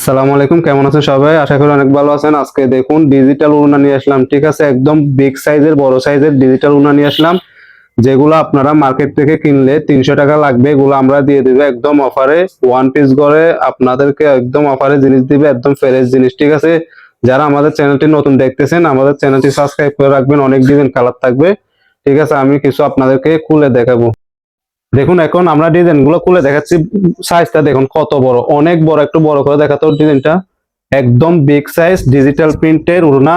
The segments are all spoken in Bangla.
আসসালামু আলাইকুম, কেমন আছেন সবাই? আশা করি অনেক ভালো আছেন। আজকে দেখুন ডিজিটাল উড়না নিয়ে আসলাম, ঠিক আছে? একদম বিগ সাইজের বড় সাইজের ডিজিটাল উড়না নিয়ে আসলাম, যেগুলো আপনারা মার্কেট থেকে কিনলে তিনশো টাকা লাগবে। এগুলো আমরা দিয়ে দিবে একদম অফারে ওয়ান পিস করে আপনাদেরকে একদম অফারে জিনিস দিবে, একদম ফ্রেশ জিনিস, ঠিক আছে? যারা আমাদের চ্যানেলটি নতুন দেখতেছেন, আমাদের চ্যানেলটি সাবস্ক্রাইব করে রাখবেন, অনেক ডিজাইন কালার থাকবে, ঠিক আছে? আমি কিছু আপনাদেরকে খুলে দেখাবো। দেখুন, এখন আমরা ডিজাইনগুলো খুলে দেখাচ্ছি। সাইজটা দেখুন, কত বড়? অনেক বড়, একটু বড় করে দেখাতো ডিজাইনটা একদম বিগ সাইজ ডিজিটাল প্রিন্টের উড়না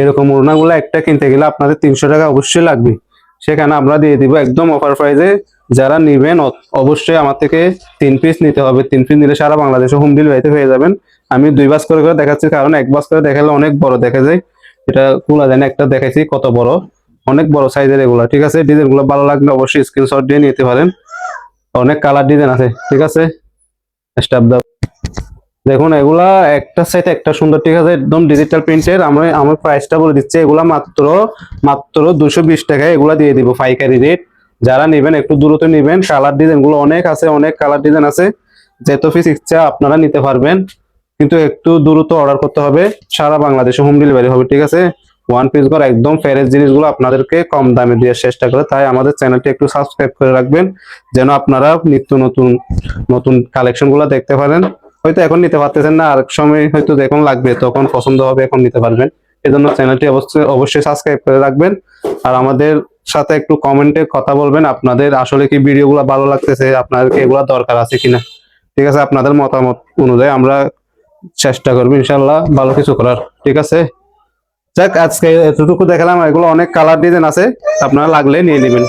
এরকম উড়না গুলো একটা কিনতে গেলে আপনাদের তিনশো টাকা অবশ্যই লাগবে। সেখানে আমরা দিয়ে দিব একদম অফার প্রাইজে যারা নিবেন অবশ্যই আমার থেকে তিন পিস নিতে হবে। তিন পিস নিলে সারা বাংলাদেশে হোম ডেলিভারিতে হয়ে যাবেন। আমি দুই বাস করে করে দেখাচ্ছি, কারণ এক বাস করে দেখালে অনেক বড় দেখা যায়। এটা খোলা যায় না একটা দেখাইছি কত বড়। অনেক বড় সাইজের এগুলো, ঠিক আছে? ডিজাইনগুলো ভালো লাগলে অবশ্যই স্ক্রিনশট দিয়ে নিতে পারেন। অনেক কালার ডিজাইন আছে, ঠিক আছে? স্টাফ দাও দেখুন, এগুলা একটা সাইড একটা সুন্দর, ঠিক আছে? একদম ডিজিটাল প্রিন্টের আমরা, আমার প্রাইসটা বলে দিচ্ছি, এগুলা মাত্র মাত্র দুশো বিশ টাকায় এগুলা দিয়ে দিব পাইকারি রেট যারা নেবেন, একটু দ্রুত নেবেন। কালার ডিজাইনগুলো অনেক আছে, অনেক কালার ডিজাইন আছে। যেত পিস ইচ্ছা আপনারা নিতে পারবেন। কিন্তু একটু দ্রুত অর্ডার করতে হবে। সারা বাংলাদেশে হোম ডেলিভারি হবে, ঠিক আছে? ওয়ান পিস ঘর একদম ফ্রেশ জিনিসগুলো আপনাদেরকে কম দামে দেওয়ার চেষ্টা করে। তাই আমাদের চ্যানেলটি একটু সাবস্ক্রাইব করে রাখবেন, যেন আপনারা নিত্য নতুন নতুন কালেকশনগুলো দেখতে পারেন। হয়তো এখন নিতে পারতেছেন না আরেক সময় হয়তো যখন লাগবে তখন পছন্দ হবে, এখন নিতে পারবেন। এজন্য চ্যানেলটি অবশ্যই অবশ্যই সাবস্ক্রাইব করে রাখবেন। আর আমাদের সাথে একটু কমেন্টে কথা বলবেন, আপনাদের আসলে কি ভিডিওগুলো ভালো লাগতেছে আপনাদেরকে এগুলো দরকার আছে কিনা? ঠিক আছে, আপনাদের মতামত অনুযায়ী আমরা চেষ্টা করব ইনশাল্লাহ ভালো কিছু করার। ঠিক আছে? যাক আজকে এতটুকু দেখালাম এগুলো অনেক কালার ডিজাইন আছে আপনারা লাগলে নিয়ে নেবেন।